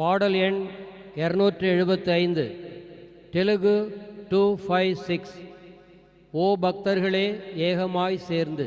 பாடல் எண் இரநூற்றி எழுபத்தி ஐந்து Telugu two five six O பக்தர்களே ஏகமாய் சேர்ந்து.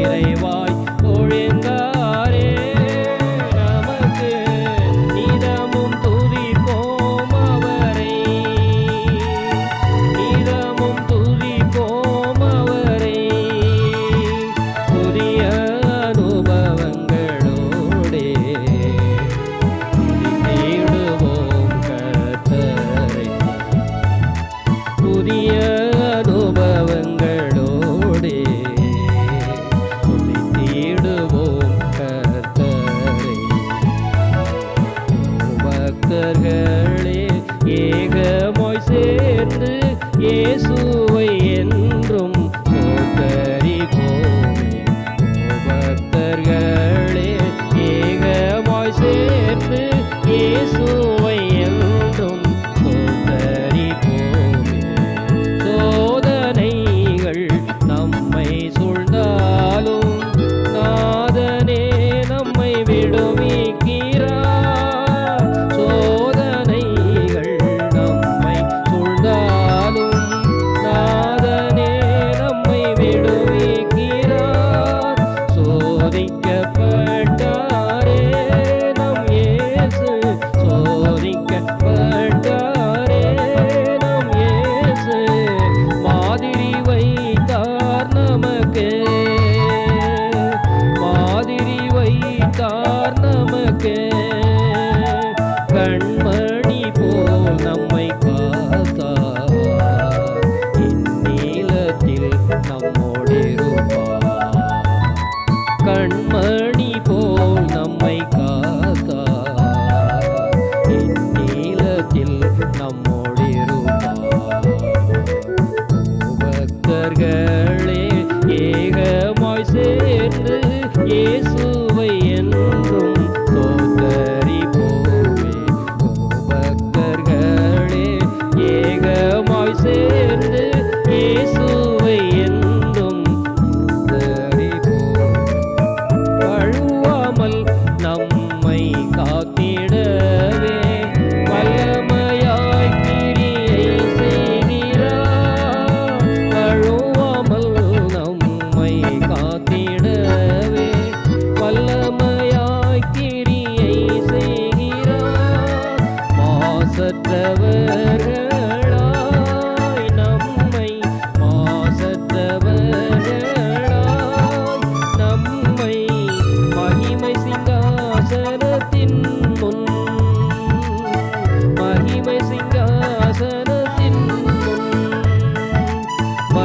இறைவா சார்ந்த cock.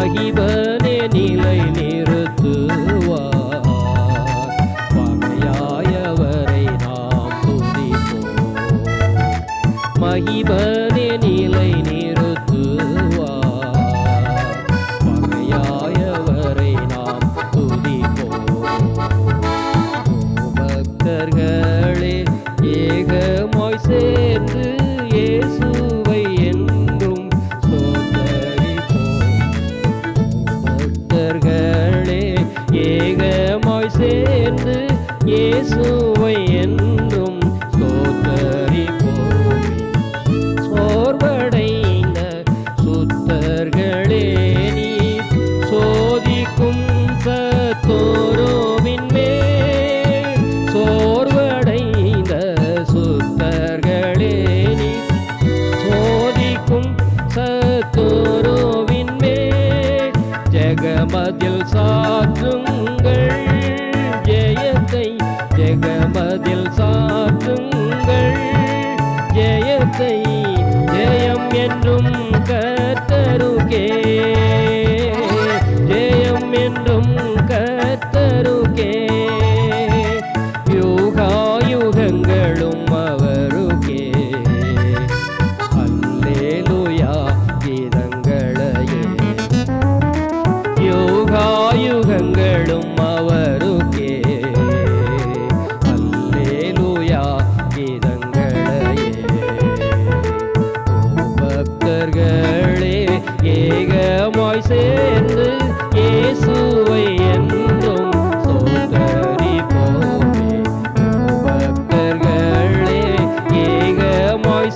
மகிபனே நிலை நிறுத்துவார். பகையாயவரை நாம் துதிப்போம் மகிபனே நிலை நிறுத்துவார். பகையாயவரை நாம் பக்தர்கள் சேர்ந்து இயேசுவை என்றும் சோத்த என்றும் போய் சேர்ந்து இயேசுவை என்றும் சோதரிப்போமே பக்தர்களே ஏகமாய்